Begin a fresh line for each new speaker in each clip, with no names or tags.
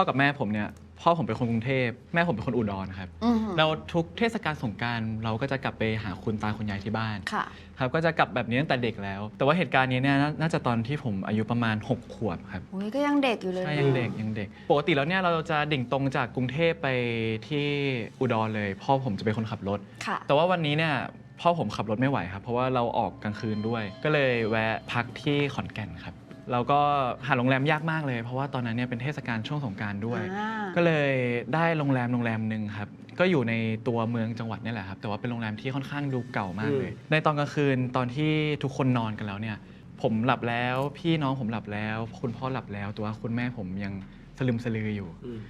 อกับแม่ผมเนี่ยพ่อผมเป็นคนกรุงเทพแม่ผมเป็นคนอุดรครับ
อืม
เราทุกเทศกาลสงกรารเราก็จะกลับไปหาคุณตาคุณยายที่บ้าน
ค่ะ
ครับก็จะกลับแบบนี้ตั้งแต่เด็กแล้ว แต่ว่าเหตุการณ์นี้เนี่ยน่าน่าจะตอนที่ผมอายุประมาณ 6 ขวบครับ
อุ้ยก็ยังเด็กอยู่เลย
ใช่ยังเด็กยังเด็ก ปกติแล้วเนี่ยเราจะดิ่งตรงจากกรุงเทพไปที่อุดรเลย พ่อผมจะเป็นคนขับรถ
ค่ะ
แต่ว่าวันนี้เนี่ยพ่อผมขับรถไม่ไหวครับ เพราะว่าเราออกกลางคืนด้วย ก็เลยแวะพักที่ขอนแก่นครับ เราก็หาโรงแรมยากมากเลย เพราะว่าตอนนั้นเนี่ยเป็นเทศกาลช่วงสงกรารด้วย
อ่า
ก็เลยได้โรงแรมโรงแรมหนึ่งครับ ก็อยู่ในตัวเมืองจังหวัดนี่แหละครับ แต่ว่าเป็นโรงแรมที่ค่อนข้างดูเก่ามากเลย ในตอนกลางคืนตอนที่ทุกคนนอนกันแล้วเนี่ย ผมหลับแล้ว พี่น้องผมหลับแล้ว คุณพ่อหลับแล้ว ตัวคุณแม่ผมยังสลึมสลืออยู่
อืม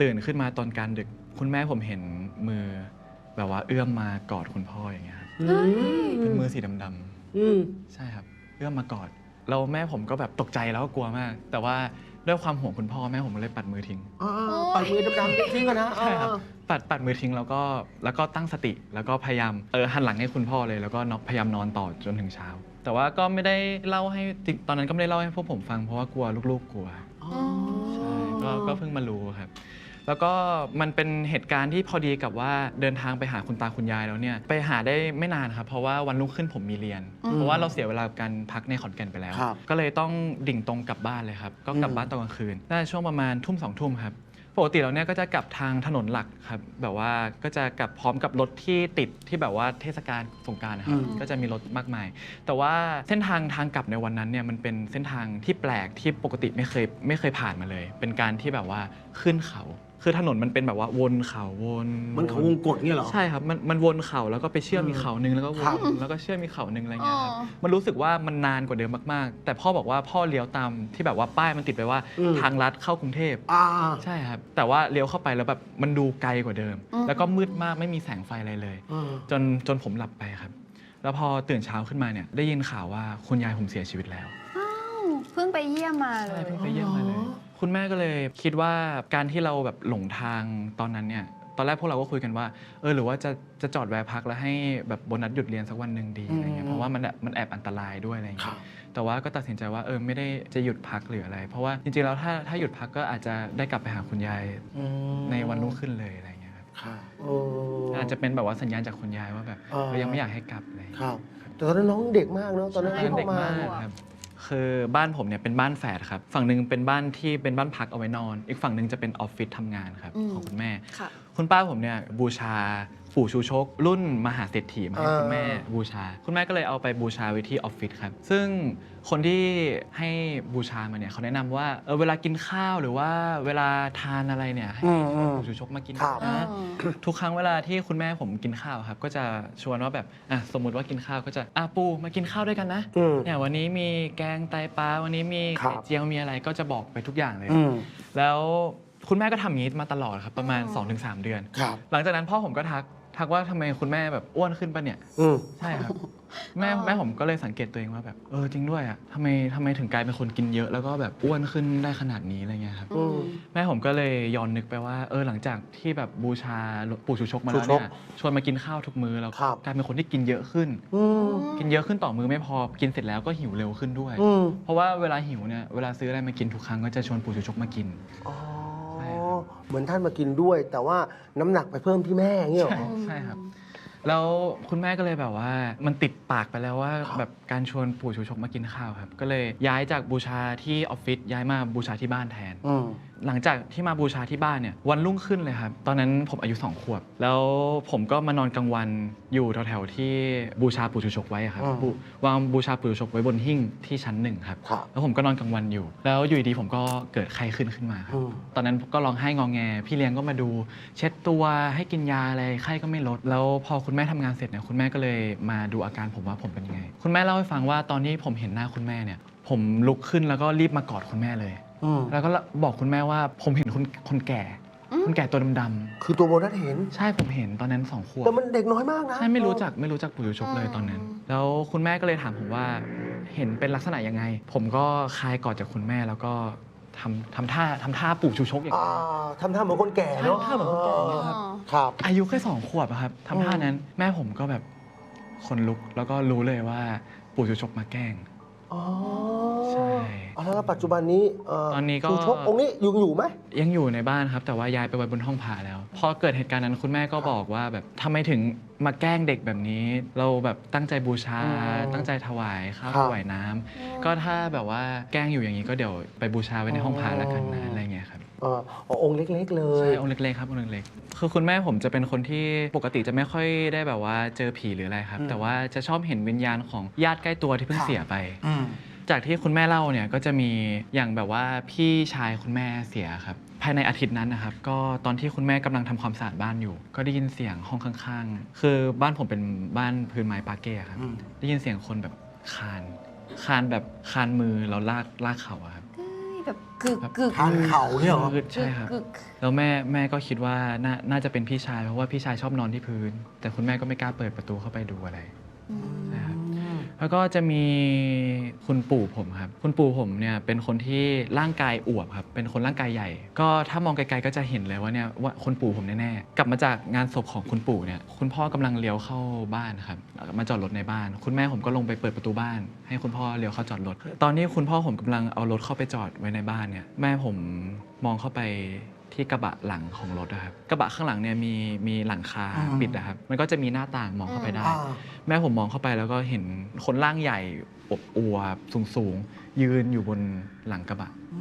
ตื่นขึ้นมาตอนกลารดึก คุณแม่ผมเห็นมือ แบบว่าเอื้อมมากอดคุณพ่ออย่างเงี้ยครับ
อืม
เป็นมือสีดำๆ
อืม
ใช่ครับ เอื้อมมากอด แล้วแม่ผมก็แบบตกใจแล้วก็กลัวมาก แต่ว่าด้วยความห่วงคุณพ่อแม่ผมก็เลยปัดมือทิ้ง
อ่าปัดมือดำๆทิ้งกันนะ
ใช่ครับ
อ่า
ปัดปัดมือทิ้งแล้วก็แล้วก็ตั้งสติแล้วก็พยายามเออหันหลังให้คุณพ่อเลยแล้วก็นอนพยายามนอนต่อจนถึงเช้า แต่ว่าก็ไม่ได้เล่าให้ตอนนั้นก็ไม่ได้เล่าให้พวกผมฟังเพราะว่ากลัวลูกๆกลัว
อ๋อ
ใช่ก็ก็เพิ่งมารู้ครับ แล้วก็มันเป็นเหตุการณ์ที่พอดีกับว่าเดินทางไปหาคุณตาคุณยายแล้วเนี่ยไปหาได้ไม่นานครับเพราะว่าวันรุ่งขึ้นผมมีเรียน
อืม
เพราะว่าเราเสียเวลากับการพักในขอนแก่นไปแล้ว
ครับ
ก็เลยต้องดิ่งตรงกลับบ้านเลยครับก็กลับ
อืม
บ้านตอนกลางคืนน่าจะช่วงประมาณทุ่มสองทุ่มครับปกติแล้วเนี่ยก็จะกลับทางถนนหลักครับแบบว่าก็จะกลับพร้อมกับรถที่ติดที่แบบว่าเทศกาลสงกรารนะครับ
อืม
ก็จะมีรถมากมาย แต่ว่าเส้นทางทางกลับในวันนั้นเนี่ยมันเป็นเส้นทางที่แปลกที่ปกติไม่เคยไม่เคยผ่านมาเลย เป็นการที่แบบว่าขึ้นเขา คือถนนมันเป็นแบบว่าวนเขาวน
มันเขาวงกดเงี้ยเหรอ
ใช่ครับมันมันวนเขาแล้วก็ไปเชื่อม
อืม
อีกเขาหนึ่งแล้วก็ว
ครับ
นแล้วก็เชื่อมอีกเขาหนึ่งอะไรเงี้ยครับ
อ๋อ
มันรู้สึกว่ามันนานกว่าเดิมมากๆ แต่พ่อบอกว่าพ่อเลี้ยวตามที่แบบว่าป้ายมันติดไปว่า
อืม
ทางลัดเข้ากรุงเทพ
อ่า
ใช่ครับ แต่ว่าเลี้ยวเข้าไปแล้วแบบมันดูไกลกว่าเดิม
อืม
แล้วก็มืดมากไม่มีแสงไฟอะไรเลย
อ่า
จนจนผมหลับไปครับ แล้วพอตื่นเช้าขึ้นมาเนี่ยได้ยินข่าวว่าคุณยายผมเสียชีวิตแล้ว
อ้าวเพิ่งไปเยี่ยมมาเล
ใช่
ย
เพิ่งไปเยี่ยมมาเลย คุณแม่ก็เลยคิดว่าการที่เราแบบหลงทางตอนนั้นเนี่ย ตอนแรกพวกเราก็คุยกันว่า เออหรือว่าจะจะจอดแวะพักแล้วให้แบบโบนัสหยุดเรียนสักวันหนึ่งดีอะไรเงี้ย
อืม
เพราะว่ามันแบบมันแอบอันตรายด้วยอะไร
ครั
เงี้
บ
ยแต่ว่าก็ตัดสินใจว่าเออไม่ได้จะหยุดพักหรืออะไร เพราะว่าจริงๆแล้วถ้าถ้าหยุดพักก็อาจจะได้กลับไปหาคุณยาย
อืม
ในวันรุ่งขึ้นเลยอะไรเงี้ยครับ
ค่ะโอ้
อาจจะเป็นแบบว่าสัญญาณจากคุณยายว่าแบบ
อ่า
เออยังไม่อยากให้กลับอะไรเลย
ครับ แต่ตอนนั้นน้องเด็กมากเนอะตอนนั้น
ใช่
ที่
เด็ก
เข้ามา มา
กครับ คือบ้านผมเนี่ยเป็นบ้านแฝดครับ ฝั่งหนึ่งเป็นบ้านที่เป็นบ้านพักเอาไว้นอน อีกฝั่งหนึ่งจะเป็นออฟฟิศทำงานครับ
อืม
ของคุณแม่
ค่ะ
คุณป้าผมเนี่ยบูชา ปู่ชูชก รุ่นมหาเศรษฐีมาให้
อ่า
คุณแม่บูชา คุณแม่ก็เลยเอาไปบูชาไว้ที่ออฟฟิศครับ ซึ่งคนที่ให้บูชามาเนี่ยเขาแนะนำว่าเออเวลากินข้าวหรือว่าเวลาทานอะไรเนี่ยให้
อืมอืม
ปู่ชูชกมากิน
ครับ
นะ
อืม
ทุกครั้งเวลาที่คุณแม่ผมกินข้าวครับ ก็จะชวนว่าแบบอะสมมุติว่ากินข้าวก็จะอะปูมากินข้าวด้วยกันนะ
อืม
เนี่ยวันนี้มีแกงไตปลาวันนี้มี
ครับ
ไข่เจียวมีอะไรก็จะบอกไปทุกอย่างเลย
อืม
แล้วคุณแม่ก็ทำอย่างนี้มาตลอดครับ ประมาณ
อ๋อ
2-3 เดือน
ครับ
หลังจากนั้นพ่อผมก็ทัก ทักว่าทำไมคุณแม่แบบอ้วนขึ้นปะเนี่ย
อืม
ใช่ครับ แม่แม่ผมก็เลยสังเกตตัวเองว่าแบบเออจริงด้วยอะทำไมทำไมถึงกลายเป็นคนกินเยอะแล้วก็แบบอ้วนขึ้นได้ขนาดนี้อะไรเงี้ยครับ
อืม
แม่ผมก็เลยย้อนนึกไปว่าเออหลังจากที่แบบบูชาปู่ชูชกมาแล้ว
ชูชก
เนี่ยชวนมากินข้าวทุกมื้อแล้ว
ครับ
กลายเป็นคนที่กินเยอะขึ้น
อืม
กินเยอะขึ้นต่อมือไม่พอกินเสร็จแล้วก็หิวเร็วขึ้นด้วย
อืม
เพราะว่าเวลาหิวเนี่ยเวลาซื้ออะไรมากินทุกครั้งก็จะชวนปู่ชูชกมากิน
อ๋อ
ใช่ครับ
เหมือนท่านมากินด้วย แต่ว่าน้ำหนักไปเพิ่มที่แม่อย่างเงี้ยเหรอ
ใช่ครับ แล้วคุณแม่ก็เลยแบบว่า มันติดปากไปแล้วว่า
ครับ
แบบการชวนปู่ชูชกมากินข้าวครับ ก็เลยย้ายจากบูชาที่ออฟฟิศย้ายมาบูชาที่บ้านแทน
อืม
หลังจากที่มาบูชาที่บ้านเนี่ยวันรุ่งขึ้นเลยครับ ตอนนั้นผมอายุ 2 ขวบ แล้วผมก็มานอนกลางวันอยู่แถวๆที่บูชาปู่ชูชกไว้อะครับ
อืม
บูวางบูชาปู่ชูชกไว้บนหิ้งที่ชั้นหนึ่งครับ
ครับ
แล้วผมก็นอนกลางวันอยู่ แล้วอยู่ดีๆผมก็เกิดไข้ขึ้นขึ้นมาครับ
อืม
ตอนนั้นก็ร้องไห้งองแง พี่เลี้ยงก็มาดู เช็ดตัวให้กินยาอะไรไข้ก็ไม่ลด แล้วพอคุณแม่ทำงานเสร็จเนี่ยคุณแม่ก็เลยมาดูอาการผมว่าผมเป็นยังไง คุณแม่เล่าให้ฟังว่าตอนที่ผมเห็นหน้าคุณแม่เนี่ย ผมลุกขึ้นแล้วก็รีบมากอดคุณแม่เลย
อืม
แล้วก็บอกคุณแม่ว่าผมเห็นคนคนแก่คนแก่ตัวดำ
คือตัวโบนัสเห็น
ๆใช่ผมเห็นตอนนั้นสองขวบ
แต่มันเด็กน้อยมากนะ
ใช่ไม่รู้จักไม่รู้จักปู่ชูชกเลย
อืม
ตอนนั้น แล้วคุณแม่ก็เลยถามผมว่าเห็นเป็นลักษณะยังไง ผมก็คลายกอดจากคุณแม่แล้วก็ทำทำท่าทำท่าปู่ชูชกอย่าง
อ่า
นี้
ทำท่าเหมือนคนแก่เนาะ
ใช่ทำท่าเหมือนคนแก่อย่างเงี้ยครับ
ครับ
อายุแค่สองขวบอะครับทำท่านั้นแม่ผมก็แบบคนลุกแล้วก็รู้เลยว่าปู่ชูชกมาแกล้ง
อ๋ออ๋อ
ใช่
อ๋อแล้วปัจจุบันนี้เต
อนนี้ก็
ครูชกองค์นี้ยังอยู่ไหม
ยังอยู่ในบ้านครับ แต่ว่าย้ายไปไว้บนห้องผ่าแล้วพอเกิดเหตุการณ์นั้นคุณแม่ก็บอกว่าแบบทำไมถึงมาแกล้งเด็กแบบนี้ เราแบบตั้งใจบูชา
อืม
ตั้งใจถวายข้าว
ครับ
ถวายน้ำก็ถ้าแบบว่าแกล้งอยู่อย่างนี้ก็เดี๋ยวไปบูชาไว้ในห้องผ่าแล้วกันนะ
อ๋ออ
อะไรเงี้ยครับ
เอ่ออ๋อองค์เล็ก ๆ เลย
ใช่องค์เล็กๆครับองค์เล็กๆคือคุณแม่ผมจะเป็นคนที่ปกติจะไม่ค่อยได้แบบว่าเจอผีหรืออะไรครับ
อืม
แต่ว่าจะชอบเห็นวิญญาณของญาติใกล้ตัวที่เพิ่ง
ครับ
เสียไป
อืม
จากที่คุณแม่เล่าเนี่ยก็จะมีอย่างแบบว่าพี่ชายคุณแม่เสียครับ ภายในอาทิตย์นั้นนะครับ ก็ตอนที่คุณแม่กำลังทำความสะอาดบ้านอยู่ ก็ได้ยินเสียงห้องข้างๆ คือบ้านผมเป็นบ้านพื้นไม้ปาเก้ครับ
อืม
ได้ยินเสียงคนแบบคาน คานแบบคานมือเราลากลากเข่าอะ
กึกกึก
ทานเข่าเนี่ยเหรอ
คือใช่ครับ
กึก
แล้วแม่แม่ก็คิดว่าน่าน่าจะเป็นพี่ชายเพราะว่าพี่ชายชอบนอนที่พื้น แต่คุณแม่ก็ไม่กล้าเปิดประตูเข้าไปดูอะไร
อืม
ใช่ครับ แล้วก็จะมีคุณปู่ผมครับ คุณปู่ผมเนี่ยเป็นคนที่ร่างกายอวบครับ เป็นคนร่างกายใหญ่ ก็ถ้ามองไกลๆก็จะเห็นเลยว่าเนี่ยว่าคนปู่ผมแน่ๆ กลับมาจากงานศพของคุณปู่เนี่ย คุณพ่อกำลังเลี้ยวเข้าบ้านครับ มาจอดรถในบ้าน คุณแม่ผมก็ลงไปเปิดประตูบ้าน ให้คุณพ่อเลี้ยวเข้าจอดรถ ตอนนี้คุณพ่อผมกำลังเอารถเข้าไปจอดไว้ในบ้านเนี่ย แม่ผมมองเข้าไป ที่กระบะหลังของรถนะครับกระบะข้างหลังเนี่ยมีมีหลังคา
อืม
ปิดนะครับมันก็จะมีหน้าต่างมองเข้าไปได้
อ่า
แม่ผมมองเข้าไปแล้วก็เห็นคนร่างใหญ่อบอวบสูงสูงๆ ยืนอยู่บนหลังกระบะ
อื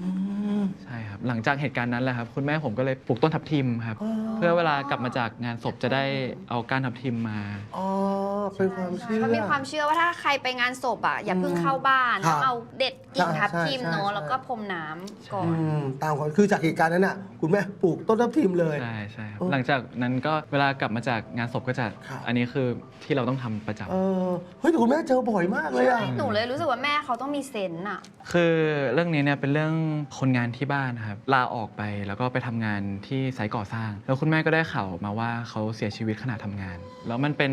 ม
ใช่ครับ หลังจากเหตุการณ์นั้นแหละครับ คุณแม่ผมก็เลยปลูกต้นทับทิมครับ เพื่อเวลากลับมาจากงานศพจะได้เอาก้านทับทิมมา
อ๋อเป็นความเชื่อ
เขามีความเชื่อว่าถ้าใครไปงานศพอะอย่าเพิ่งเข้าบ้าน
ครั
ต้
บ
องเอาเด็ดกิ่งทับทิม
ใช่ใช่
เนาะ
ใช่
แล้วก็พรมน้ำก่อ
อื
น
มตามความคือจากเหตุการณ์นั้นน่ะ คุณแม่ปลูกต้นทับทิมเลย
ใช่ใช่ครับ
โอ้
หลังจากนั้นก็เวลากลับมาจากงานศพก็จะ
ครับ
อันนี้คือที่เราต้องทำประจำ
เออเฮ้ยแต่คุณแม่เจอบ่อยมากเลยอะ
หนูเลยรู้สึกว่าแม่เขาต้องมีเซนส์อะ
คือเรื่องนี้เนี่ยเป็นเรื่องคนงานที่บ้านนะครับลาออกไปแล้วก็ไปทำงานที่ไซต์ก่อสร้าง แล้วคุณแม่ก็ได้ข่าวมาว่าเขาเสียชีวิตขณะทำงาน แล้วมันเป็น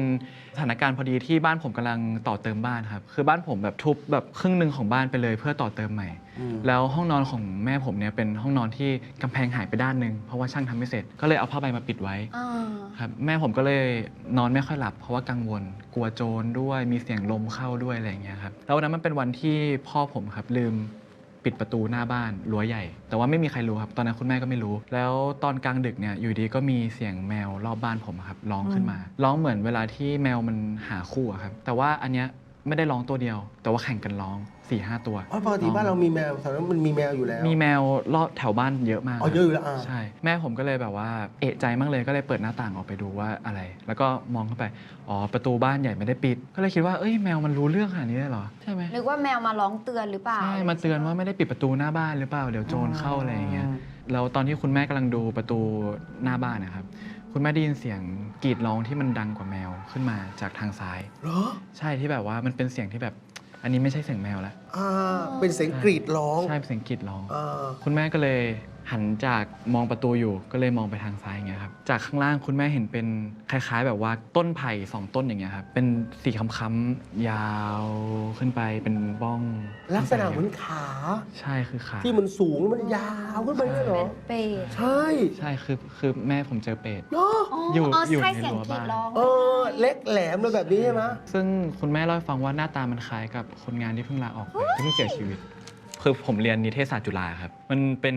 สถานการณ์พอดีที่บ้านผมกำลังต่อเติมบ้านครับคือบ้านผมแบบทุบแบบครึ่งหนึ่งของบ้านไปเลยเพื่อต่อเติมใหม่
อืม
แล้วห้องนอนของแม่ผมเนี่ยเป็นห้องนอนที่กำแพงหายไปด้านหนึ่งเพราะว่าช่างทำไม่เสร็จก็เลยเอาผ้าใบมาปิดไว้
อ่า
ครับแม่ผมก็เลยนอนไม่ค่อยหลับ เพราะว่ากังวล กลัวโจรด้วยมีเสียงลมเข้าด้วยอะไรอย่างเงี้ยครับแล้ววันนั้นมันเป็นวันที่พ่อผมครับลืมปิดประตูหน้าบ้านรั้วใหญ่ แต่ว่าไม่มีใครรู้ครับ ตอนนั้นคุณแม่ก็ไม่รู้ แล้วตอนกลางดึกเนี่ยอยู่ดีก็มีเสียงแมวรอบบ้านผมครับร้องขึ้นมาร้องเหมือนเวลาที่แมวมันหาคู่อะครับแต่ว่าอันเนี้ย ไม่ได้ร้องตัวเดียว แต่ว่าแข่งกันร้อง4ี่ห้าตัว
เพราะปกติบ้านเรามีแมวแถวนั้นมันมีแมวอยู่แล้ว
มีแมวรอบแถวบ้านเยอะมาก
อ๋อเยอะอยู่แล้วอ่า
ใช่ แม่ผมก็เลยแบบว่า เอะใจมากเลยก็เลยเปิดหน้าต่างออกไปดูว่าอะไร แล้วก็มองเข้าไป อ๋อ ประตูบ้านใหญ่ไม่ได้ปิด ก็เลยคิดว่าเอ้ยแมวมันรู้เรื่องขนาดนี้เลยเหรอ ใช่ไหม
นึกว่าแมวมาร้องเตือนหรือเปล่า
ใช่มาเตือนว่าไม่ได้ปิดประตูหน้าบ้านหรือเปล่าเดี๋ยวโจรเข้าอะไรอย่างเงี้ย แล้วตอนที่คุณแม่กำลังดูประตูหน้าบ้านนะครับ คุณแม่ได้ยินเสียงกรีดร้องที่มันดังกว่าแมวขึ้นมาจากทางซ้าย
เหรอ
ใช่ที่แบบว่ามันเป็นเสียงที่แบบ อันนี้ไม่ใช่เสียงแมวแล้ว
อ่าเป็นเสียงกรีดร้อง
ใช่เป็นเสียงกรีดร้อง
อ่า
คุณแม่ก็เลย หันจากมองประตูอยู่ก็เลยมองไปทางซ้ายอย่างเงี้ยครับจากข้างล่างคุณแม่เห็นเป็นคล้าย ๆ แบบว่าต้นไผ่สองต้นอย่างเงี้ยครับเป็นสีค้ำๆยาวขึ้นไปเป็นบ้อง
ลักษณะเหมือนขา
ใช่คือขา
ที่มันสูงแล้วมันยาวขึ้นไปเนี่ยเหรอ
เป็นเป็ด
ใช่
ใช่คือคือแม่ผมเจอเป็ด
เนาะ
อ๋อ
อยู่
อ๋อ
อยู่
ใช่
ใน
เสียง
รั้ว
กรีด
บ้าน
ร้อง
เออ เล็กแหลมเลยแบบนี้ใช่ไหม
ซึ่งคุณแม่เล่าให้ฟังว่าหน้าตามันคล้ายกับคนงานที่เพิ่งลาออกไปที่เพิ่งเสียชีวิต คือผมเรียนนิเทศศาสตร์จุฬาครับ มันเป็น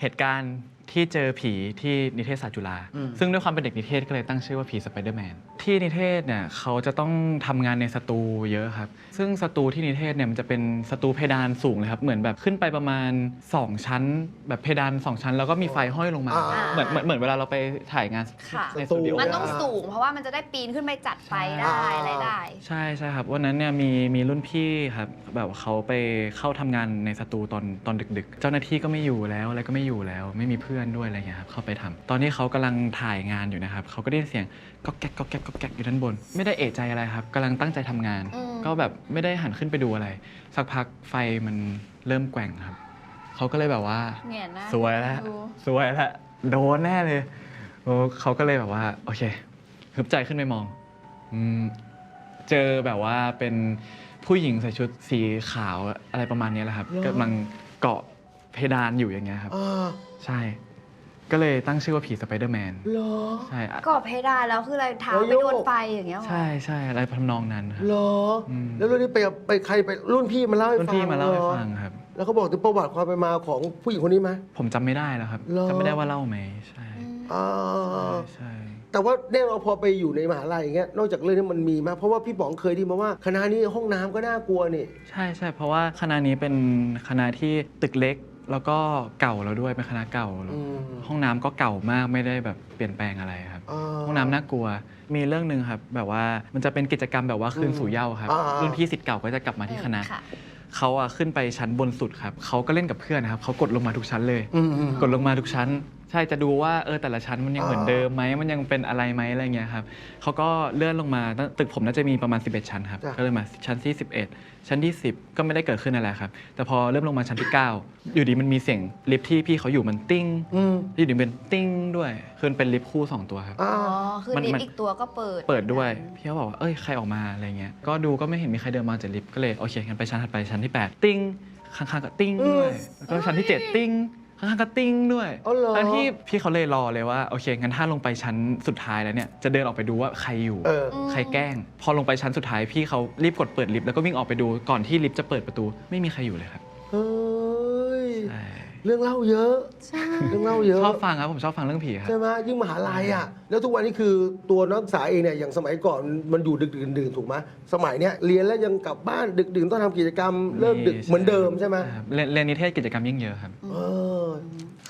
เหตุการณ์ที่เจอผีที่นิเทศศาสตร์จุฬา
อืม
ซึ่งด้วยความเป็นเด็กนิเทศก็เลยตั้งชื่อว่าผีสไปเดอร์แมน ที่นิเทศเนี่ยเขาจะต้องทำงานในสตูเยอะครับ ซึ่งสตูที่นิเทศเนี่ยมันจะเป็นสตูเพดานสูงเลยครับ เหมือนแบบขึ้นไปประมาณ 2 ชั้น แบบเพดาน 2 ชั้น แล้วก็มีไฟห้อยลงมา
อ่า
เหมือนเหมือนเหมือนเวลาเราไปถ่ายงาน
ค่ะ
ในสตูดิโอ
มันต้องสูง เพราะว่ามันจะได้ปีนขึ้นไปจัดไฟได้
ใช่
อะไรได้
ใช่ใช่ครับวันนั้นเนี่ยมีมีรุ่นพี่ครับแบบเขาไปเข้าทำงานในสตูตอนตอนดึก ๆ เจ้าหน้าที่ก็ไม่อยู่แล้วอะไรก็ไม่อยู่แล้ว ไม่มีเพื่อนด้วยอะไรเงี้ยครับเข้าไปทำตอนที่เขากำลังถ่ายงานอยู่นะครับเขาก็ได้ยินเสียงก๊อกแก๊กก๊อกแก๊กก๊อกแก๊กอยู่ด้านบน ไม่ได้เอะใจอะไรครับกำลังตั้งใจทำงาน
อืม
ก็แบบไม่ได้หันขึ้นไปดูอะไร สักพักไฟมันเริ่มแกว่งครับเขาก็เลยแบบว่า
เงียหน้า
สวยแล้ว
ดู
สวยแล้วโดนแน่เลยโอ้เขาก็เลยแบบว่า โอเคฮึบใจขึ้นไปมองอืมเจอแบบว่าเป็นผู้หญิงใส่ชุดสีขาวอะไรประมาณเนี้ยแหละครับ
เหรอ
กำลังเกาะเพดานอยู่อย่างเงี้ยครับ
อ่า
ใช่ ก็เลยตั้งชื่อว่าผีสไปเดอร์แมน
เหรอ
ใช่อะ
กรอบเพดานแล้วคืออะไรเท้า
แล้ว
ไป
โยก
โดนไฟอย่างเงี้ยเหรอ
ใช่ใช่อะไรทำนองนั้นครับ
เหรออ
ม
แล้วเรื่องนี้ไปไปใครไปรุ่นพี่มาเล่าให้
รุ่น
ฟัง
พี่มาเล่าให้
รอ
ฟังครับ
แล้วเขาบอกถึงประวัติความเป็นมาของผู้หญิงคนนี้ไหม
ผมจำไม่ได้แล้วครับ
เหรอ
จำไม่ได้ว่าเล่าไหมใช่
อ่า
ใช่
แต่ว่าแน่นอนพอไปอยู่ในมหาลัยอย่างเงี้ยนอกจากเรื่องนี้มันมีมาเพราะว่าพี่ป๋องเคยไดีมาว่า คณะนี้ห้องน้ำก็น่ากลัวนี่
ใช่ใช่เพราะว่าคณะนี้เป็นคณะที่ตึกเล็ก แล้วก็เก่าแล้วด้วยเป็นคณะเก่า
อืม
ห้องน้ำก็เก่ามากไม่ได้แบบเปลี่ยนแปลงอะไรครับา ห้องน้ำน่ากลัว มีเรื่องหนึ่งครับ แบบว่ามันจะเป็นกิจกรรมแบบว่าคืนสู่เหย้าครับ
อ่าๆ
รุ่นพี่สิทธิ์เก่าก็จะกลับมาที่คณะ
ค่ะ
เขาอะขึ้นไปชั้นบนสุดครับ เขาก็เล่นกับเพื่อนนะครับ เขากดลงมาทุกชั้นเลย
อืมอืม
กดลงมาทุกชั้นใช่จะดูว่าเออแต่ละชั้นมันยัง
อ่า
เหมือนเดิมไหมมันยังเป็นอะไรไหมอะไรเงี้ยครับเขาก็เลื่อนลงมาตั้งตึกผมน่าจะมีประมาณ 11 ชั้นครับ
จ้ะ
ก็เลยมาชั้นที่ 11 ชั้นที่ 10 ก็ไม่ได้เกิดขึ้นอะไรครับแต่พอเริ่มลงมาชั้นที่ 9 อยู่ดีมันมีเสียงลิฟท์ที่พี่เขาอยู่มันติ้ง
อืม
อยู่ดีเป็นติ้งด้วยคือมันเป็นลิฟต์คู่สองตัวครับ
อ่า
อ๋อ คือ
มัน
ลิฟ
มัน
ต์อีกตัวก็เปิด
เปิดด้วยพี่เขาบอกว่าเอ้ยใครออกมาอะไรเงี้ยก็ดูก็ไม่เห็นมีใครเดินมาจากลิฟต์ก็เลยโอเคงั้นไปชั้นถัดไปชั้นที่ 8 ติ้งข้างๆก็ติ้งด้วยแล้วก็ชั้นที่ 7 ติ้ง ข้างๆก็ติ้งด้วย
อ๋อเหรอ
แล้วที่พี่เขาเลยรอเลยว่าโอเคงั้นถ้าลงไปชั้นสุดท้ายแล้วเนี่ยจะเดินออกไปดูว่าใครอยู่
เออ
ใครแกล้ง พอลงไปชั้นสุดท้ายพี่เขารีบกดเปิดลิฟต์แล้วก็วิ่งออกไปดูก่อนที่ลิฟต์จะเปิดประตู ไม่มีใครอยู่เลยครับ
เฮ้ย
ใช่
เรื่องเล่าเยอะ
ใช่
เรื่องเล่าเยอะ
ชอบฟังครับ ผมชอบฟังเรื่องผีครับ
ใช่ไหมยิ่งมหาลัยอะแล้วทุกวันนี้คือตัวนักศึกษาเองเนี่ยอย่างสมัยก่อนมันอยู่ดึกดื่นดื่นถูกไหมสมัยเนี้ยเรียนแล้วยังกลับบ้านดึกดื่นต้องทำกิจกรรมเลิกดึกเหมือนเดิมใช่ไหม
ครับเรียนเรียนนิเทศกิจกรรมยิ่งเยอะครับ
เออ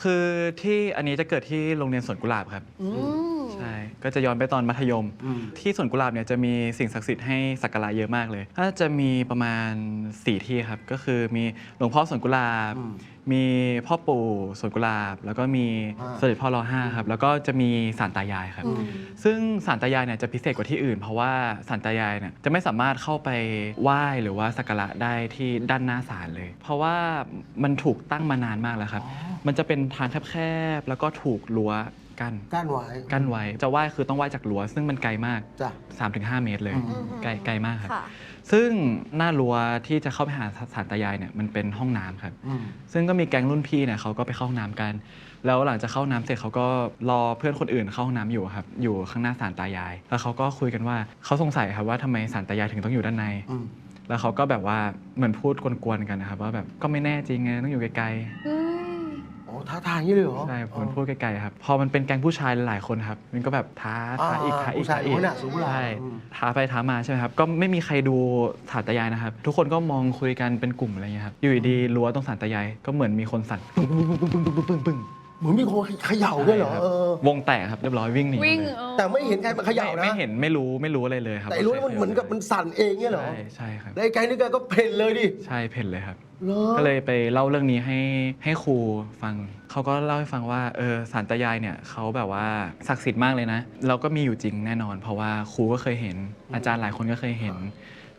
คือที่อันนี้จะเกิดที่โรงเรียนสวนกุหลาบครับ
อืม
ใช่ก็จะย้อนไปตอนมัธยม
อืม
ที่สวนกุหลาบเนี่ยจะมีสิ่งศักดิ์สิทธิ์ให้สักการะเยอะมากเลยถ้าจะมีประมาณ 4 ที่ครับ ก็คือมีหลวงพ่อสวนกุหลาบ
อืม
มีพ่อปู่สวนกุหลาบ แล้วก็มี
อ่า
เสด็จพ่อรอห้าครับแล้วก็จะมีสารตายายครับ
อืม
ซึ่งสารตายายเนี่ยจะพิเศษกว่าที่อื่น เพราะว่าสารตายายเนี่ยจะไม่สามารถเข้าไปไหว้หรือว่าสักการะได้ที่ด้านหน้าศาลเลย เพราะว่ามันถูกตั้งมานานมากแล้วครับมันจะเป็นทางแคบๆแล้วก็ถูกรั้ว กั้น
ก้านไว้
กั้นไว้จะไหว้คือต้องไหว้จากรั้วซึ่งมันไกลมาก
จ้ะ
3-5 เมตรเลย
อืม
ไกลไกลมากครับ
ค่ะ
ซึ่งหน้ารั้วที่จะเข้าไปหาสารตายายเนี่ยมันเป็นห้องน้ำครับ
อืม
ซึ่งก็มีแก๊งรุ่นพี่เนี่ยเขาก็ไปเข้าห้องน้ำกัน แล้วหลังจากเข้าห้องน้ำเสร็จเขาก็รอเพื่อนคนอื่นเข้าห้องน้ำอยู่ครับ อยู่ข้างหน้าศาลตายาย แล้วเขาก็คุยกันว่าเขาสงสัยครับว่าทำไมศาลตายายถึงต้องอยู่ด้านใน
อืม
แล้วเขาก็แบบว่าเหมือนพูดกวนๆกันนะครับว่าแบบก็ไม่แน่จริงไงต้องอยู่ไกลๆ
เฮ้ย
อ้ท้าทายงนี่เลยเหรอ
ใช่ผมนพูดไกลๆครับ พอมันเป็นแก๊งผู้ชายหลายคนครับ มันก็แบบท้าท้าอีกท้าอีกท้าอีก
คนนะสูรา
ใช่ท้าไปท้ามาใช่ไหมครับ ก็ไม่มีใครดูสารตายายนะครับ ทุกคนก็มองคุยกันเป็นกลุ่มอะไรเงี้ยครับ อยู่ดีๆรั้วตรงสารตายายก็เหมือนมีคนสั่นปึ้งปึ้งปึ้งปึ้งปึ้งปึ้ง
มือนมีคนเขย่าด้วยเหรอ
ใช่คบ
เออ
วงแตกครับเรียบร้อยวิ่งหนี
วิ่ง
เลย
เออ
แต่ไม่เห็นใครมาเขย่า
ไม่
นะ
ไม่เห็นไม่รู้ไม่รู้อะไรเลยครับ
แต่รู้ว่ามันเหมือนกับมันสั่นเองเนี่ยเหรอ
ใช่ใช่ครับ
แล้วไอ้แกนี่ก็เพ่นเลยดิ
ใช่เพ่นเลยครับ
เหรอ
ก็เลยไปเล่าเรื่องนี้ให้ให้ครูฟัง เขาก็เล่าให้ฟังว่าเออสารตายายเนี่ยเขาแบบว่าศักดิ์สิทธิ์มากเลยนะ เราก็มีอยู่จริงแน่นอน เพราะว่าครูก็เคยเห็น อาจารย์หลายคนก็เคยเห็น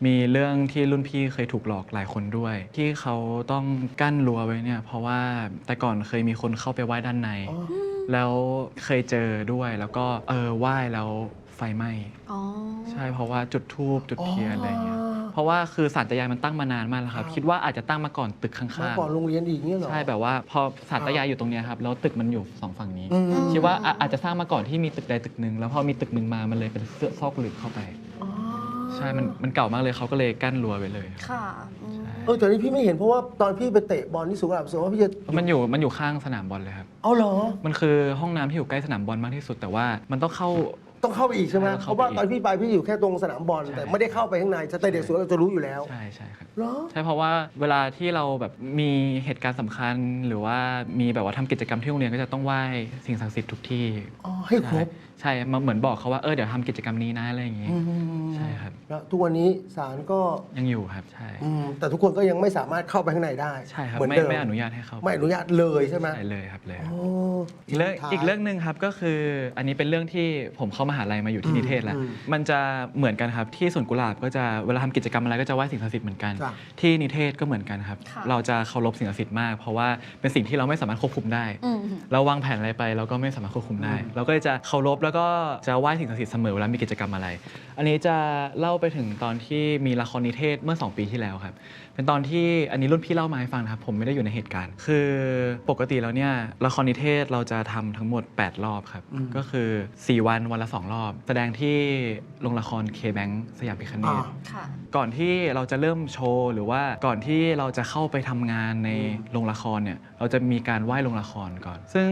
มีเรื่องที่รุ่นพี่เคยถูกหลอกหลายคนด้วย ที่เขาต้องกั้นรั้วไว้เนี่ยเพราะว่าแต่ก่อนเคยมีคนเข้าไปไหว้ด้านใน
อ๋อ
แล้วเคยเจอด้วยแล้วก็เออไหว้แล้วไฟไหม้
อ๋อ
ใช่เพราะว่าจุดธูปจุดเทียนอะไรเงี้ย
อ๋อ
เพราะว่าคือสารตายายมันตั้งมานานมากแล้วครับ คิดว่าอาจจะตั้งมาก่อนตึกข้างๆ
มาก่อนโรงเรียนอีกเนี่ยเหรอ
ใช่แบบว่าพอสารตายายอยู่ตรงเนี้ยครับแล้วตึกมันอยู่สองฝั่งนี้
อืม
คิดว่าอะอาจจะสร้างมาก่อนที่มีตึกใดตึกหนึ่งแล้วพอมีตึกหนึ่งมามันเลยเป็นเสื้อซอกหลึกเข้าไป
อ๋อ
ใช่มันมันเก่ามากเลยเขาก็เลยกั้นรั้วไว้เลยครับ
ค่ะอืม
เออแต่นี่พี่ไม่เห็นเพราะว่าตอนพี่ไปเตะบอลที่สุราษฎร์สุว่าพี่จะ
มันอยู่มันอยู่ข้างสนามบอลเลยครับ
เอาเหรอ
มันคือห้องน้ำที่อยู่ใกล้สนามบอลมากที่สุดแต่ว่ามันต้องเข้า
ต้องเข้าไปอีกใช่ไหม
ใช่ต้อง
เพ
เข้า
ราะว่า
ไปอีก
ตอนพี่ไปพี่อยู่แค่ตรงสนามบอล
ใช่
แต่ไม่ได้เข้าไปข้างในแต่เด็กสวนเราจะรู้อยู่แล้ว
ใช่ใช่ครับ
เหรอ
ใช่เพราะว่าเวลาที่เราแบบมีเหตุการณ์สำคัญ หรือว่ามีแบบว่าทำกิจกรรมที่โรงเรียนก็จะต้องไหว้สิ่งศักดิ์สิทธิ์ทุกที่
อ๋อให้ครบ
ใช่ ใช่มาเหมือนบอกเขาว่าเออเดี๋ยวทำกิจกรรมนี้นะอะไรอย่างงี้
อืม
ใช่ครับ
แล้วทุกวันนี้ศาลก็
ยังอยู่ครับใช่
อืมแต่ทุกคนก็ยังไม่สามารถเข้าไปข้างในได้
ใช่ครับ
เหมือน
ไม่
เดิม
ไม่อนุญาตให้เขา
ไม่อนุญาตเลยใช่ไหม
ใช่เลยครับเลยครับ
โอ้
อีกเรื่อง
สุดท้าย
อีกเรื่องหนึ่งครับก็คืออันนี้เป็นเรื่องที่ผมเข้ามหาลัยมาอยู่ที่
อืม
นิเทศแล้ว
อืม
มันจะเหมือนกันครับที่สวนกุหลาบก็จะเวลาทำกิจกรรมอะไรก็จะไหว้สิ่งศักดิ์สิทธิ์เหมือนกัน
จ้ะ
ที่นิเทศก็เหมือนกันครับ
ค่ะ
เราจะเคารพสิ่งศักดิ์สิทธิ์มาก เพราะว่าเป็นสิ่งที่เราไม่สามารถควบคุมได้
อืม
เราวางแผนอะไรไปเราก็ไม่สามารถควบคุมได้ เราก็เลยจะเคารพแล้วก็จะไหว้สิ่งศักดิ์สิทธิ์เสมอเวลามีกิจกรรมอะไร อันนี้จะเล่าไปถึงตอนที่มีละครนิเทศเมื่อ 2 ปีที่แล้วครับ เป็นตอนที่อันนี้รุ่นพี่เล่ามาให้ฟังนะครับ ผมไม่ได้อยู่ในเหตุการณ์ คือปกติแล้วเนี่ยละครนิเทศเราจะทำทั้งหมด 8 รอบครับ
อืม
ก็คือ 4 วันวันละ 2 รอบ แสดงที่โรงละครเคแบงสยามพิคเน
อ่า
ต
ค่ะ
ก่อนที่เราจะเริ่มโชว์หรือว่าก่อนที่เราจะเข้าไปทำงานในโรงละครเนี่ยเราจะมีการไหว้โรงละครก่อน ซึ่ง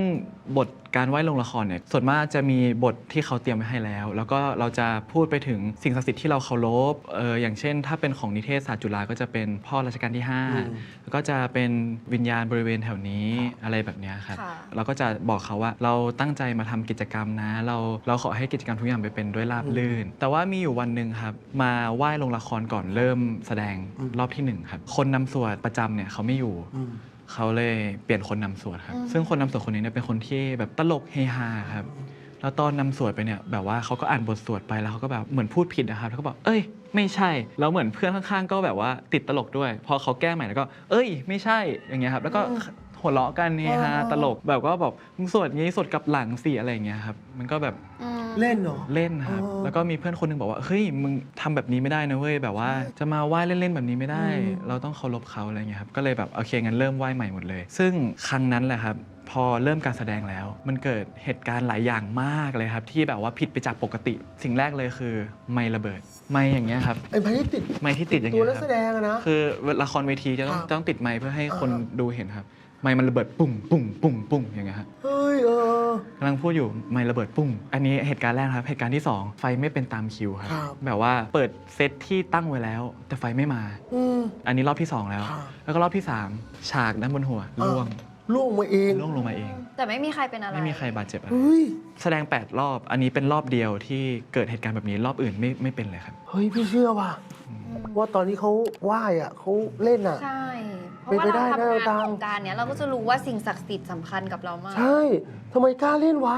บท การไหว้โรงละครเนี่ยส่วนมากจะมีบทที่เขาเตรียมไว้ให้แล้ว แล้วก็เราจะพูดไปถึงสิ่งศักดิ์สิทธิ์ที่เราเคารพเอออย่างเช่น ถ้าเป็นของนิเทศศาสตร์จุฬาก็จะเป็นพ่อรัชกาลที่
อืม
5แล้วก็จะเป็นวิญญาณบริเวณแถวนี้อะไรแบบเนี้ยครับ
ค่ะ
เราก็จะบอกเขาว่าเราตั้งใจมาทำกิจกรรมนะ เราเราขอให้กิจกรรมทุกอย่างไปเป็นด้วยราบรื่น แต่ว่ามีอยู่วันหนึ่งครับ มาไหว้ลงละครก่อนเริ่มแสดง
อืม
รอบที่หนึ่งครับคนนำสวดประจำเนี่ยเขาไม่อยู่
อืม
เขาเลยเปลี่ยนคนนำสวดครับ
อืม
ซึ่งคนนำสวดคนนี้เนี่ยเป็นคนที่แบบตลกเฮฮาครับ แล้วตอนนำสวดไปเนี่ยแบบว่าเขาก็อ่านบทสวดไปแล้วเขาก็แบบเหมือนพูดผิดนะครับแล้วก็บอกเอ้ย ไม่ใช่ แล้วเหมือนเพื่อนข้างๆ ก็แบบว่าติดตลกด้วย พอเขาแก้ใหม่แล้วก็ เอ้ย ไม่ใช่อย่างเงี้ยครับแล้วก็หัวเราะกันเฮฮา
อ๋อ
ตลกแบบว่าแบบมึงสวดงี้สวดกลับหลังสิอะไรอย่างเงี้ยครับมันก็แบบ
อืม
เล่นเหรอ
เล่นครับ
อ๋อ
แล้วก็มีเพื่อนคนหนึงบอกว่า เฮ้ย มึงทำแบบนี้ไม่ได้นะเว้ย แบบว่าจะมาไหว้เล่นๆแบบนี้ไม่ได้
อืม
เราต้องเคารพเขาอะไรเงี้ยครับ ก็เลยแบบโอเคงั้นเริ่มไหว้ใหม่หมดเลย ซึ่งครั้งนั้นแหละครับ พอเริ่มการแสดงแล้ว มันเกิดเหตุการณ์หลายอย่างมากเลยครับ ที่แบบว่าผิดไปจากปกติ สิ่งแรกเลยคือไม่ระเบิด ไม่อย่างเงี้ยครับ
ไอ้ไม้ที่ติด
ไม่ที่ติดอย่าง
ตัว
เงี้ย
นัก
ค
แส
รับ
ดงอะนะ
คือละครเวทีจะต้อง
ครับ
ต้องติดไมค์เพื่อให้คน
อ่า
ดูเห็นครับ ไมค์มันระเบิดปุ้งปุ้งปุ้งปุ้งอย่างเงี้ยครับ
เฮ้ยเออ
กำลังพูดอยู่ไมค์ระเบิดปุ้งอันนี้เหตุการณ์แรกครับเหตุการณ์ที่2ไฟไม่เป็นตามคิวครับ
ครับ
แบบว่าเปิดเซตที่ตั้งไว้แล้ว แต่ไฟไม่มา
อืม
อันนี้รอบที่2แล้ว
ครับ
แล้วก็รอบที่3ฉากด้านบนหัวล่วง
ล่วงมาเอง
ล่วงลงมาเอง
แต่ไม่มีใครเป็นอะไร
ไม่มีใครบาดเจ็บอะไร
เฮ้ย
แสดง 8 รอบ อันนี้เป็นรอบเดียวที่เกิดเหตุการณ์แบบนี้รอบอื่นไม่ไม่เป็นเลยครับ
เฮ้ยพี่เชื่อว่ะว่าตอนนี้เขาไหว้อะเขาเล่นอะ
ใช่ เพราะว่า
เป็นไป
เรา
ได้
ทำงาน
นะตาม
ของการเนี้ยเราก็จะรู้ว่าสิ่งศักดิ์สิทธิ์สำคัญกับเรามาก
ใช่ทำไมกล้าเล่นวะ